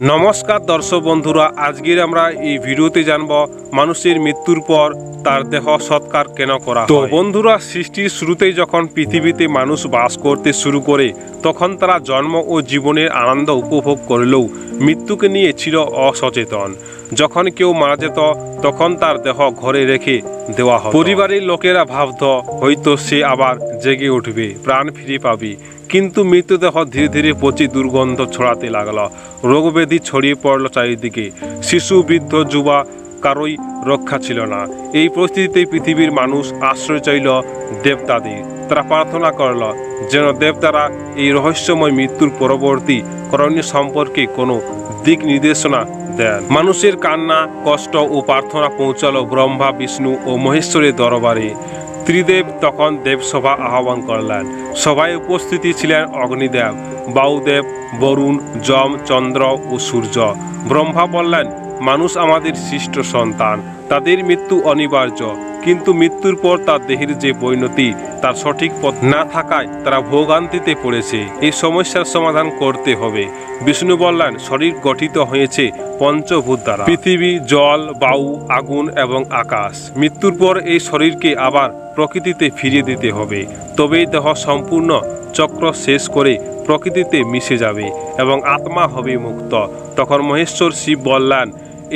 নমস্কার দর্শক বন্ধুরা, আজকের আমরা এই ভিডিওতে জানব মানুষের মৃত্যুর পর তার দেহ সৎকার কেন করা তো বন্ধুরা, সৃষ্টির শুরুতেই যখন পৃথিবীতে মানুষ বাস করতে শুরু করে, তখন তারা জন্ম ও জীবনের আনন্দ উপভোগ করলেও মৃত্যুকে নিয়ে ছিল অসচেতন। যখন কেউ মারা যেত, তখন তার দেহ ঘরে রেখে দেওয়া হয় পরিবারের লোকেরা ভাবত, হয়তো সে আবার জেগে উঠবে, প্রাণ ফিরে পাবে। কিন্তু মৃতদেহ ধীরে ধীরে পচি দুর্গন্ধ ছড়াতে লাগল। রোগব্যাধি ছড়িয়ে পড়ল চারিদিকে। শিশু, বৃদ্ধ, যুবা কারোই রক্ষা ছিল না। এই পরিস্থিতিতে পৃথিবীর মানুষ আশ্রয় চাইল দেবতাদের। তারা প্রার্থনা করল যেন দেবতারা এই রহস্যময় মৃত্যুর পরবর্তী করণীয় সম্পর্কে কোনো দিক নির্দেশনা দেন। মানুষের কান্না, কষ্ট ও প্রার্থনা পৌঁছালো ব্রহ্মা, বিষ্ণু ও মহেশ্বরের দরবারে। ত্রিদেব তখন দেবসভা আহ্বান করলেন। সভায় উপস্থিতি ছিলেন অগ্নিদেব, বাউদেব, বরুণ, যম, চন্দ্র ও সূর্য। ব্রহ্মা বললেন, মানুষ আমাদের সৃষ্ট সন্তান, তাদের মৃত্যু অনিবার্য। কিন্তু মৃত্যুর পর তার দেহের যে পরিণতি, তার সঠিক পথ না থাকায় তারা ভোগান্তিতে পড়েছে। এই সমস্যার সমাধান করতে হবে। বিষ্ণু বললেন, শরীর গঠিত হয়েছে পঞ্চভূত দ্বারা। পৃথিবী, জল বায়ু আগুন এবং আকাশ। মৃত্যুর পর এই শরীরকে আবার প্রকৃতিতে ফিরিয়ে দিতে হবে। তবেই দেহ সম্পূর্ণ চক্র শেষ করে প্রকৃতিতে মিশে যাবে এবং আত্মা হবে মুক্ত। তখন মহেশ্বর শিব বললেন,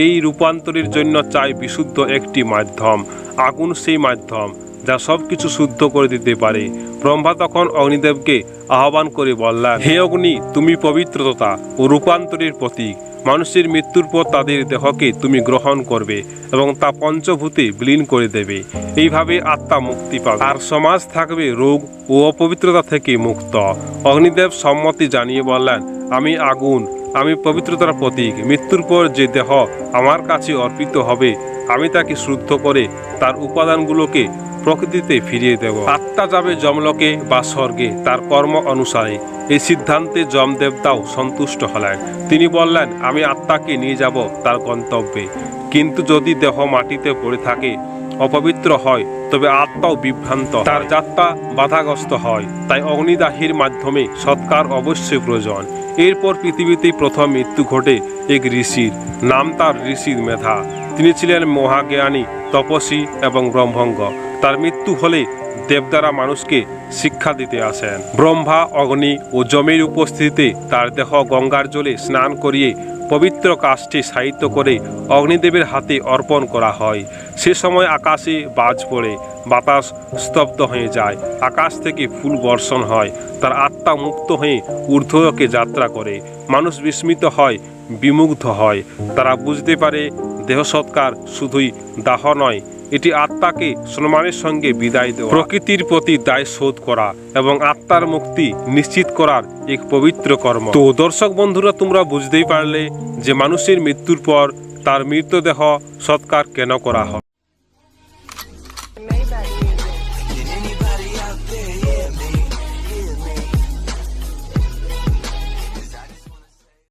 এই রূপান্তরের জন্য চাই বিশুদ্ধ একটি মাধ্যম। আগুন সেই মাধ্যম যা সব কিছু শুদ্ধ করে দিতে পারে। ব্রহ্মা তখন অগ্নিদেবকে আহ্বান করে বললেন, হে অগ্নি, তুমি পবিত্রতা ও রূপান্তরের প্রতীক। মানুষের মৃত্যুর পর তাদের দেহকে তুমি গ্রহণ করবে এবং তা পঞ্চভূতে বিলীন করে দেবে। এইভাবে আত্মা মুক্তি পাবে। আর সমাজ থাকবে রোগ ও অপবিত্রতা থেকে মুক্ত। অগ্নিদেব সম্মতি জানিয়ে বললেন, আমি আগুন আমি পবিত্রতার প্রতীক। মৃত্যুর পর যে দেহ আমার কাছে অর্পিত হবে, আমি তাকে শুদ্ধ করে তার উপাদানগুলোকে প্রকৃতিতে ফিরিয়ে দেব। আত্মা যাবে যমলোকে বা স্বর্গে, তার কর্ম অনুসারে। এই সিদ্ধান্তে যমদেবতাও সন্তুষ্ট হলেন। তিনি বললেন, আমি আত্মাকে নিয়ে যাব তার গন্তব্যে। কিন্তু যদি দেহ মাটিতে পড়ে থাকে অপবিত্র হয়, তবে আত্মাও বিভ্রান্ত। তার যাত্রা বাধাগ্রস্ত হয়, তাই অগ্নিদাহির মাধ্যমে সৎকার অবশ্যই প্রয়োজন। এরপর পৃথিবীতে প্রথম মৃত্যু ঘটে এক ঋষির, নাম তার ঋষির মেধা। তিনি ছিলেন মহাজ্ঞানী, তপস্বী এবং ব্রহ্মঙ্গ। তার মৃত্যু হলে দেবদারা মানুষকে শিক্ষা দিতে আসেন। ব্রহ্মা, অগ্নি ও জমির উপস্থিতিতে তার দেহ গঙ্গার জলে স্নান করিয়ে পবিত্র কাজটি সাহিত্য করে অগ্নিদেবের হাতে অর্পণ করা হয়। সে সময় আকাশে বাজ পড়ে, বাতাস স্তব্ধ হয়ে যায়, আকাশ থেকে ফুল বর্ষণ হয়, তার আত্মা মুক্ত হয়ে ঊর্ধ্বলোকে যাত্রা করে। মানুষ বিস্মিত হয়, বিমুগ্ধ হয়। তারা বুঝতে পারে দেহ সৎকার শুধুই দাহ নয়, এটি আত্মাকে সম্মানের সঙ্গে বিদায় দেওয়া প্রকৃতির প্রতি দায় শোধ করা এবং আত্মার মুক্তি নিশ্চিত করার এক পবিত্র কর্ম তো দর্শক বন্ধুরা, তোমরা বুঝতেই পারলে যে মানুষের মৃত্যুর পর তার মৃতদেহ সৎকার কেন করা হয়.